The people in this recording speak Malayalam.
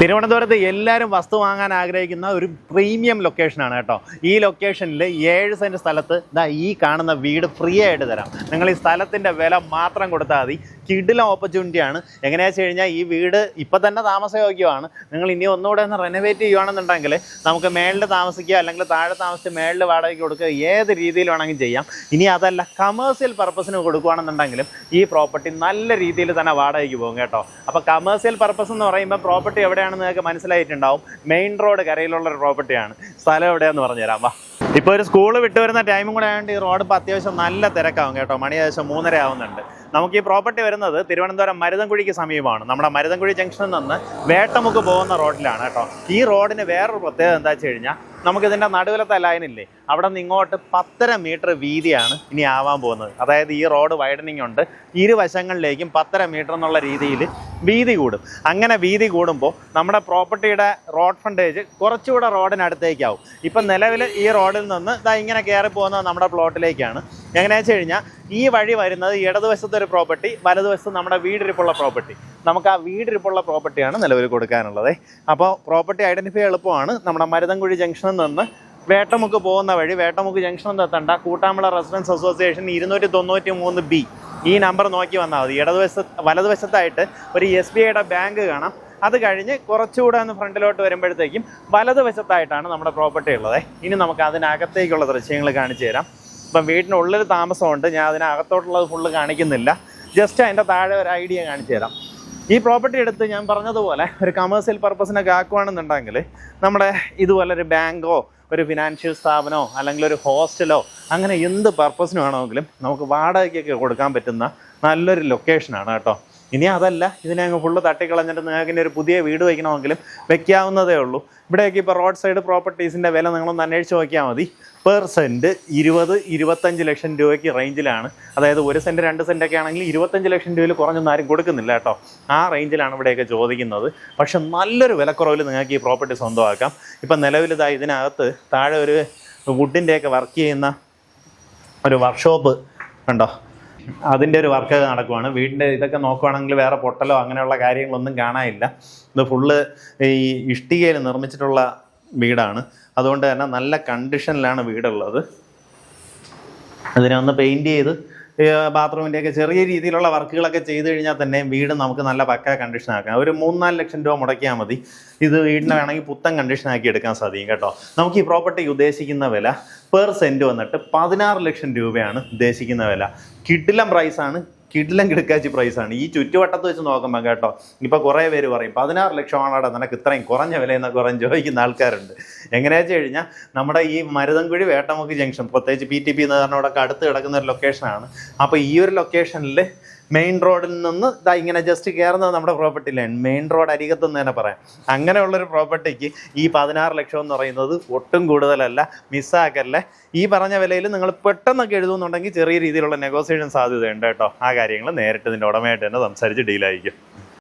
തിരുവനന്തപുരത്ത് എല്ലാവരും വസ്തു വാങ്ങാൻ ആഗ്രഹിക്കുന്ന ഒരു പ്രീമിയം ലൊക്കേഷനാണ് കേട്ടോ. ഈ ലൊക്കേഷനിൽ ഏഴ് സെന്റ് സ്ഥലത്ത് ദാ ഈ കാണുന്ന വീട് ഫ്രീ ആയിട്ട് തരാം. നിങ്ങൾ ഈ സ്ഥലത്തിന്റെ വില മാത്രം കൊടുത്താൽ മതി. കിഡിലെ ഓപ്പർച്യൂണിറ്റിയാണ് എങ്ങനെയാ വെച്ച് കഴിഞ്ഞാൽ ഈ വീട് ഇപ്പം തന്നെ താമസയോഗ്യമാണ്. നിങ്ങൾ ഇനി ഒന്നുകൂടെ ഒന്ന് റെനോവേറ്റ് ചെയ്യുകയാണെന്നുണ്ടെങ്കിൽ നമുക്ക് മേളിൽ താമസിക്കുക അല്ലെങ്കിൽ താഴെ താമസിച്ച് മേളിൽ വാടകയ്ക്ക് കൊടുക്കുക ഏത് രീതിയിൽ വേണമെങ്കിലും ചെയ്യാം. ഇനി അതല്ല കമേഴ്സ്യൽ പർപ്പസിന് കൊടുക്കുകയാണെന്നുണ്ടെങ്കിലും ഈ പ്രോപ്പർട്ടി നല്ല രീതിയിൽ തന്നെ വാടകയ്ക്ക് പോകും കേട്ടോ. അപ്പോൾ കമേഴ്സ്യൽ പർപ്പസ് എന്ന് പറയുമ്പോൾ പ്രോപ്പർട്ടി എവിടെയാണെന്ന് നിങ്ങൾക്ക് മനസ്സിലായിട്ടുണ്ടാവും. മെയിൻ റോഡ് കരയിലുള്ള ഒരു പ്രോപ്പർട്ടിയാണ് സ്ഥലം എവിടെയാന്ന് പറഞ്ഞുതരാം വാ. ഇപ്പോൾ ഒരു സ്കൂൾ വിട്ട് വരുന്ന ടൈമും കൂടെ ആയതുകൊണ്ട് ഈ റോഡ് ഇപ്പോൾ അത്യാവശ്യം നല്ല തിരക്കാവും കേട്ടോ. മണി ഏകദേശം മൂന്നര ആവുന്നുണ്ട്. നമുക്ക് ഈ പ്രോപ്പർട്ടി വരുന്നത് തിരുവനന്തപുരം മരുതൻകുഴിക്ക് സമീപമാണ്. നമ്മുടെ മരുതൻകുഴി ജംഗ്ഷനിൽ നിന്ന് വേട്ടമുക്ക് പോകുന്ന റോഡിലാണ് കേട്ടോ. ഈ റോഡിന് വേറൊരു പ്രത്യേകത എന്താ വെച്ച് കഴിഞ്ഞാൽ നമുക്കിതിന്റെ നടുവിലത്തെ ലൈനില്ലേ അവിടെ നിന്ന് ഇങ്ങോട്ട് പത്തര മീറ്റർ വീതിയാണ് ഇനി ആവാൻ പോകുന്നത്. അതായത് ഈ റോഡ് വൈഡനിങ് ഉണ്ട്. ഇരുവശങ്ങളിലേക്കും പത്തര മീറ്റർ എന്നുള്ള രീതിയിൽ വീതി കൂടും. അങ്ങനെ വീതി കൂടുമ്പോൾ നമ്മുടെ പ്രോപ്പർട്ടിയുടെ റോഡ് ഫണ്ടേജ് കുറച്ചുകൂടെ റോഡിനടുത്തേക്കാവും. ഇപ്പം നിലവിൽ ഈ റോഡിൽ നിന്ന് ഇതാ ഇങ്ങനെ കയറി പോകുന്നത് നമ്മുടെ പ്ലോട്ടിലേക്കാണ്. എങ്ങനെയാ വെച്ച് കഴിഞ്ഞാൽ ഈ വഴി വരുന്നത് ഇടതുവശത്തെ ഒരു പ്രോപ്പർട്ടി വലതുവശത്ത് നമ്മുടെ വീടിരിപ്പുള്ള പ്രോപ്പർട്ടി. നമുക്ക് ആ വീടിരിപ്പുള്ള പ്രോപ്പർട്ടിയാണ് നിലവിൽ കൊടുക്കാനുള്ളത്. അപ്പോൾ പ്രോപ്പർട്ടി ഐഡന്റിഫൈ എളുപ്പമാണ്. നമ്മുടെ മരുതൻകുഴി ജംഗ്ഷനിൽ നിന്ന് വേട്ടമുക്ക് പോകുന്ന വഴി വേട്ടമുക്ക് ജംഗ്ഷനിൽ എത്തണ്ട കൂട്ടാമ്പള റെസിഡൻസ് അസോസിയേഷൻ ഇരുന്നൂറ്റി തൊണ്ണൂറ്റി മൂന്ന് ബി. ഈ നമ്പർ നോക്കി വന്നാൽ മതി. ഇടതുവശത്ത് വലതുവശത്തായിട്ട് ഒരു എസ് ബി ഐയുടെ ബാങ്ക് കാണാം. അത് കഴിഞ്ഞ് കുറച്ചുകൂടെ ഒന്ന് ഫ്രണ്ടിലോട്ട് വരുമ്പോഴത്തേക്കും വലതുവശത്തായിട്ടാണ് നമ്മുടെ പ്രോപ്പർട്ടി ഉള്ളത്. ഇനി നമുക്ക് അതിനകത്തേക്കുള്ള ദൃശ്യങ്ങൾ കാണിച്ചു തരാം. ഇപ്പം വീടിനുള്ളിൽ താമസമുണ്ട്. ഞാൻ അതിനകത്തോട്ടുള്ളത് ഫുള്ള് കാണിക്കുന്നില്ല. ജസ്റ്റ് അതിന്റെ താഴെ ഒരു ഐഡിയ കാണിച്ചു തരാം. ഈ പ്രോപ്പർട്ടി എടുത്ത് ഞാൻ പറഞ്ഞതുപോലെ ഒരു കമേഴ്സ്യൽ പർപ്പസിനൊക്കെ ആക്കുവാണെന്നുണ്ടെങ്കിൽ നമ്മുടെ ഇതുപോലെ ഒരു ബാങ്കോ ഒരു ഫിനാൻഷ്യൽ സ്ഥാപനമോ അല്ലെങ്കിൽ ഒരു ഹോസ്റ്റലോ അങ്ങനെ എന്ത് പർപ്പസിന് വേണമെങ്കിലും നമുക്ക് വാടകയ്ക്കൊക്കെ കൊടുക്കാൻ പറ്റുന്ന നല്ലൊരു ലൊക്കേഷനാണ് കേട്ടോ. ഇനി അതല്ല ഇതിനെ അങ്ങ് ഫുള്ള് തട്ടിക്കളഞ്ഞിട്ട് നിങ്ങൾക്ക് ഇനി ഒരു പുതിയ വീട് വയ്ക്കണമെങ്കിലും വെക്കാവുന്നതേ ഉള്ളൂ. ഇവിടെയൊക്കെ ഇപ്പോൾ റോഡ് സൈഡ് പ്രോപ്പർട്ടീസിന്റെ വില നിങ്ങളൊന്ന് അന്വേഷിച്ച് നോക്കിയാൽ മതി. പെർ സെന്റ് ഇരുപത് ഇരുപത്തഞ്ച് ലക്ഷം രൂപയ്ക്ക് റേഞ്ചിലാണ് അതായത് ഒരു സെന്റ് രണ്ട് സെന്റൊക്കെ ആണെങ്കിൽ ഇരുപത്തഞ്ച് ലക്ഷം രൂപയിൽ കുറഞ്ഞൊന്നും ആരും കൊടുക്കുന്നില്ല കേട്ടോ. ആ റേഞ്ചിലാണ് ഇവിടെയൊക്കെ ചോദിക്കുന്നത്. പക്ഷെ നല്ലൊരു വിലക്കുറവിൽ നിങ്ങൾക്ക് ഈ പ്രോപ്പർട്ടി സ്വന്തമാക്കാം. ഇപ്പം നിലവിലിതാ ഇതിനകത്ത് താഴെ ഒരു വുഡിന്റെയൊക്കെ വർക്ക് ചെയ്യുന്ന ഒരു വർക്ക്ഷോപ്പ് കണ്ടോ അതിന്റെ ഒരു വർക്ക് നടക്കുവാണ്. വീടിന്റെ ഇതൊക്കെ നോക്കുവാണെങ്കിൽ വേറെ പൊട്ടലോ അങ്ങനെയുള്ള കാര്യങ്ങളൊന്നും കാണാനില്ല. ഇത് ഫുള്ള് ഈ ഇഷ്ടികയിൽ നിർമ്മിച്ചിട്ടുള്ള വീടാണ്. അതുകൊണ്ട് തന്നെ നല്ല കണ്ടീഷനിലാണ് വീടുള്ളത്. അതിനെ ഒന്ന് പെയിന്റ് ചെയ്ത് ബാത്റൂമിന്റെ ഒക്കെ ചെറിയ രീതിയിലുള്ള വർക്കുകളൊക്കെ ചെയ്തു കഴിഞ്ഞാൽ തന്നെ വീട് നമുക്ക് നല്ല പക്ക കണ്ടീഷൻ ആക്കാം. ഒരു മൂന്നാൽ ലക്ഷം രൂപ മുടക്കിയാൽ മതി. ഇത് വീടിനെ വേണമെങ്കിൽ പുത്തൻ കണ്ടീഷൻ ആക്കി എടുക്കാൻ സാധിക്കും കേട്ടോ. നമുക്ക് ഈ പ്രോപ്പർട്ടി ഉദ്ദേശിക്കുന്ന വില പെർ സെന്റ് വന്നിട്ട് പതിനാറ് ലക്ഷം രൂപയാണ് ഉദ്ദേശിക്കുന്ന വില. കിഡിലം പ്രൈസാണ് കിഡിലം കിടക്കാച്ചി പ്രൈസാണ് ഈ ചുറ്റുവട്ടത്ത് വെച്ച് നോക്കുമ്പോൾ കേട്ടോ ഇപ്പോൾ കുറേ പേര് പറയും പതിനാറ് ലക്ഷമാണോടാ നിനക്ക് ഇത്രയും കുറഞ്ഞ വിലയെന്നൊക്കെ പറഞ്ഞ് ചോദിക്കുന്ന ആൾക്കാരുണ്ട്. എങ്ങനെയാ കഴിഞ്ഞാൽ നമ്മുടെ ഈ മരുതൻകുഴി വേട്ടമുക്ക് ജംഗ്ഷൻ പ്രത്യേകിച്ച് പി ടി പി എന്ന് പറഞ്ഞോടൊക്കെ അടുത്ത് കിടക്കുന്ന ഒരു ലൊക്കേഷനാണ് അപ്പോൾ ഈ ഒരു ലൊക്കേഷനിൽ മെയിൻ റോഡിൽ നിന്ന് ഇതാ ഇങ്ങനെ ജസ്റ്റ് കയറുന്നത് നമ്മുടെ പ്രോപ്പർട്ടി ലൈൻ മെയിൻ റോഡ് അരികത്തെന്ന് തന്നെ പറയാം. അങ്ങനെയുള്ളൊരു പ്രോപ്പർട്ടിക്ക് ഈ പതിനാറ് ലക്ഷം എന്ന് പറയുന്നത് ഒട്ടും കൂടുതലല്ല മിസ്സാക്കല്ലേ. ഈ പറഞ്ഞ വിലയിൽ നിങ്ങൾ പെട്ടെന്നൊക്കെ എഴുതുന്നുണ്ടെങ്കിൽ ചെറിയ രീതിയിലുള്ള നെഗോസിയേഷൻ സാധ്യതയുണ്ട് കേട്ടോ. ആ കാര്യങ്ങൾ നേരിട്ട് ഇതിന്റെ ഉടമയായിട്ട് തന്നെ സംസാരിച്ച് ഡീലായിരിക്കും